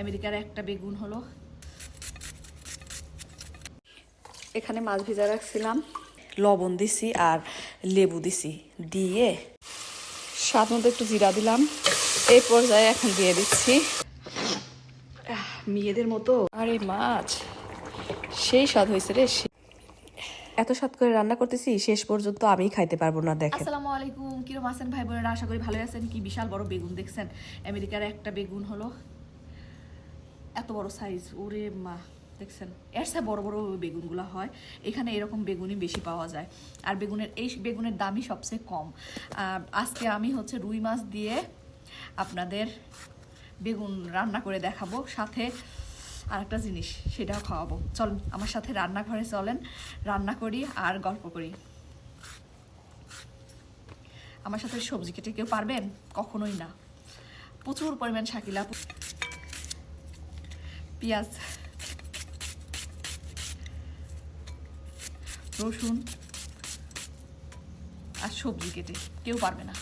আমেরিকার একটা বেগুন হলো। এখানে মাছ ভেজা রাখছিলাম। লবণ দিছি আর লেবু দিছি দিয়ে স্বাদ মতো একটু জিরা দিলাম। এই পর্যায়ে এখন দিয়ে দিচ্ছি। আহ, মেয়েদের মতো। আরে মাছ সেই স্বাদ হয়েছে রে। এত স্বাদ করে রান্না করতেছি শেষ পর্যন্ত আমি খাইতে পারব না দেখেন। আসসালামু আলাইকুম কিরম আছেন ভাই বোনেরা আশা করি ভালো আছেন। কি বিশাল বড় বেগুন দেখছেন। আমেরিকার একটা বেগুন হলো। এত বড় সাইজ ওরে মা, দেখছেন? এর চেয়ে বড় বড় বেগুনগুলো হয়। এখানে এরকম বেগুনই বেশি পাওয়া যায়। আর বেগুনের, এই বেগুনের দামই সবচেয়ে কম। আর আজকে আমি হচ্ছে রুই মাছ দিয়ে আপনাদের বেগুন রান্না করে দেখাবো। সাথে আরেকটা জিনিস, সেটাও খাওয়াবো। চল, আমার সাথে রান্নাঘরে চলেন, রান্না করি আর গল্প করি। আমার সাথে সবজি কেটে কেউ পারবেন? কখনোই না। প্রচুর পরিমাণ শাকিলা পেঁয়াজ, রসুন আর সবজি কেটে, কেউ পারবে না।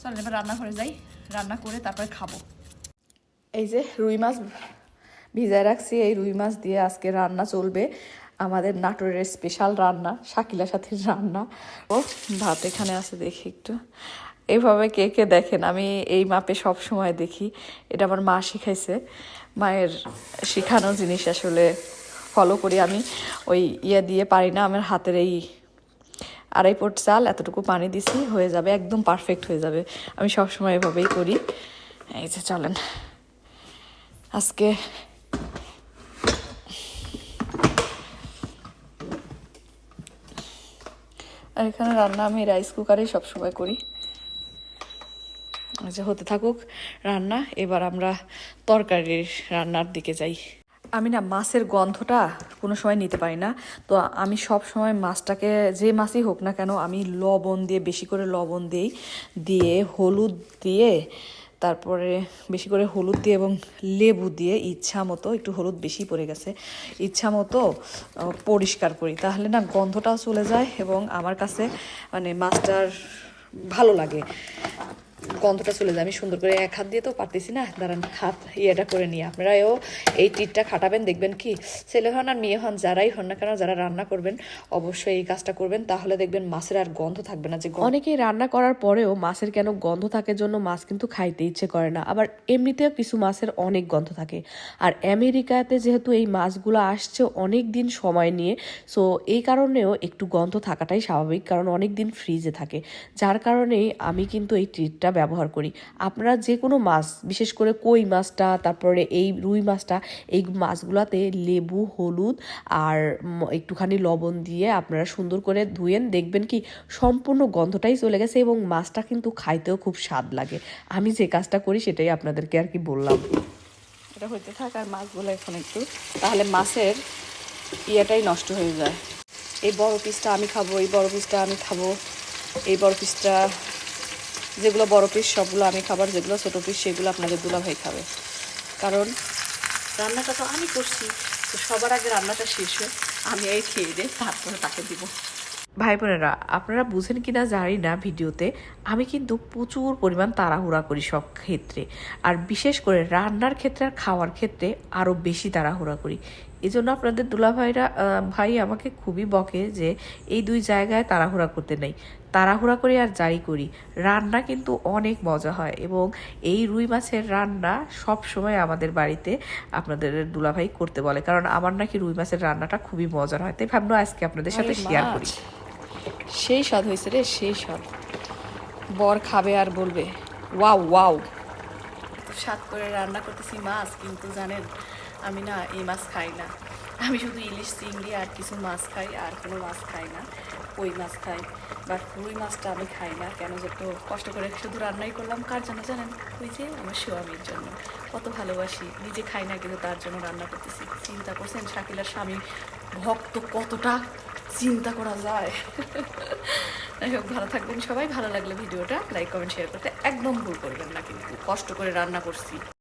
চলেন, এবার রান্নাঘরে যাই। রান্না করে তারপরে খাব। এই যে রুই মাছ ভিজায় রাখছি, এই রুই মাছ দিয়ে আজকে রান্না চলবে। আমাদের নাটোরের স্পেশাল রান্না শাকিলা সাথে রান্না। ও, ভাত এখানে আছে, দেখি একটু। এইভাবে কে কে দেখেন, আমি এই মাপে সব সময় দেখি। এটা আমার মা শিখাইছে। মায়ের শিখানো জিনিস আসলে ফলো করি আমি। ওই ইয়ে দিয়ে পারি না, আমার হাতের এই আড়াই পট চাল, এতটুকু পানি দিছি, হয়ে যাবে, একদম পারফেক্ট হয়ে যাবে। আমি সবসময় এভাবেই করি। এই যে চলেন। আজকে আর এখানে রান্না আমি রাইস কুকারেই সবসময় করি। আচ্ছা হতে থাকুক রান্না, এবার আমরা তরকারির রান্নার দিকে যাই। আমি না মাছের গন্ধটা কোনো সময় নিতে পারি না। তো আমি সব সময় মাছটাকে যে মাছই হোক না কেন আমি লবণ দিয়ে, বেশি করে লবণ দিই, দিয়ে হলুদ দিয়ে, তারপরে বেশি করে হলুদ দিয়ে এবং লেবু দিয়ে ইচ্ছা মতো একটু হলুদ বেশি পড়ে গেছে, ইচ্ছা মতো পরিষ্কার করি। তাহলে না গন্ধটাও চলে যায় এবং আমার কাছে মানে মাছটার ভালো লাগে। গন্ধটা চলে যায়। আমি সুন্দর করে এক হাত দিয়ে তো পারতেছি না। দাঁড়ান, হাত ইয়েটা করে নিয়ে আপনারাও এই টিটটা খাটাবেন, দেখবেন কি ছেলে হন আর মেয়ে হন, যারাই হন না কেন, যারা রান্না করবেন, অবশ্যই এই কাজটা করবেন। তাহলে দেখবেন মাছের আর গন্ধ থাকবে না যে অনেকেই রান্না করার পরেও মাছের কেন গন্ধ থাকে জন্য মাছ কিন্তু খাইতে ইচ্ছে করে না। আবার এমনিতেও কিছু মাছের অনেক গন্ধ থাকে। আর আমেরিকাতে যেহেতু এই মাছগুলো আসছে অনেক দিন সময় নিয়ে, সো এই কারণেও একটু গন্ধ থাকাটাই স্বাভাবিক। কারণ অনেক দিন ফ্রিজে থাকে। যার কারণেই আমি কিন্তু এই ট্রিটটা ব্যবহার করি। আপনারা যে কোনো মাছ, বিশেষ করে কই মাছটা, তারপরে এই রুই মাছটা, এই মাছগুলোতে লেবু, হলুদ আর একটুখানি লবণ দিয়ে আপনারা সুন্দর করে ধুয়েন দেখবেন কি সম্পূর্ণ গন্ধটাই চলে গেছে এবং মাছটা কিন্তু খাইতেও খুব স্বাদ লাগে। আমি যে কাজটা করি সেটাই আপনাদেরকে আর কি বললাম। এটা হইতে থাক আর মাছগুলো এখন একটু, তাহলে মাছের ইয়েটাই নষ্ট হয়ে যায়। এই বড় পিসটা আমি খাব, এই বড় পিসটা আমি খাব, এই বড় পিসটা যেগুলো বড় পিস সবগুলো আমি খাবার, যেগুলো ছোটো পিস সেগুলো আপনাদের দুলাভাই খাবে। কারণ রান্নাটা তো আমি করছি, তো সবার আগে রান্নাটা শেষ হয় আমি এই খেয়ে দিয়ে তারপরে তাকে দিব। ভাই বোনেরা, আপনারা বুঝেন কি না জানি না ভিডিওতে, আমি কিন্তু প্রচুর পরিমাণ তাড়াহুড়া করি সব ক্ষেত্রে। আর বিশেষ করে রান্নার ক্ষেত্রে আর খাওয়ার ক্ষেত্রে আরও বেশি তাড়াহুড়া করি। এই জন্য আপনাদের দুলাভাইরা ভাই আমাকে খুবই বকে যে এই দুই জায়গায় তাড়াহুড়া করতে নেই। তাড়াহুড়া করি আর যাই করি। রান্না কিন্তু অনেক মজা হয় এবং এই রুই মাছের রান্না সব সময় আমাদের বাড়িতে আপনাদের দুলাভাই করতে বলে। কারণ আমার নাকি রুই মাছের রান্নাটা খুবই মজার হয়। তাই ভাবলো আজকে আপনাদের সাথে শেয়ার করি। সেই স্বাদ হয়েছে রে সেই স্বাদ। বর খাবে আর বলবে ওয়াও ওয়াও। স্বাদ করে রান্না করতেছি মাছ কিন্তু জানেন আমি না এই মাছ খাই না। আমি শুধু ইলিশ, চিংড়ি আর কিছু মাছ খাই, আর কোনো মাছ খাই না। কই মাছ খাই? বাট রুই মাছটা আমি খাই না। কেন যে একটু কষ্ট করে শুধু রান্নাই করলাম। কার জন্য জানেন? ওই যে আমার স্বামীর জন্য। কত ভালোবাসি। নিজে খাই না, কিন্তু তার জন্য রান্না করতেছি। চিন্তা করছেন শাকিলার স্বামী ভক্ত কতটা? চিন্তা করা যায়। যাই হোক, ভালো থাকবেন সবাই। ভালো লাগলে ভিডিওটা লাইক, কমেন্ট শেয়ার করতে একদম ভুল করবেন না, কিন্তু কষ্ট করে রান্না করছি।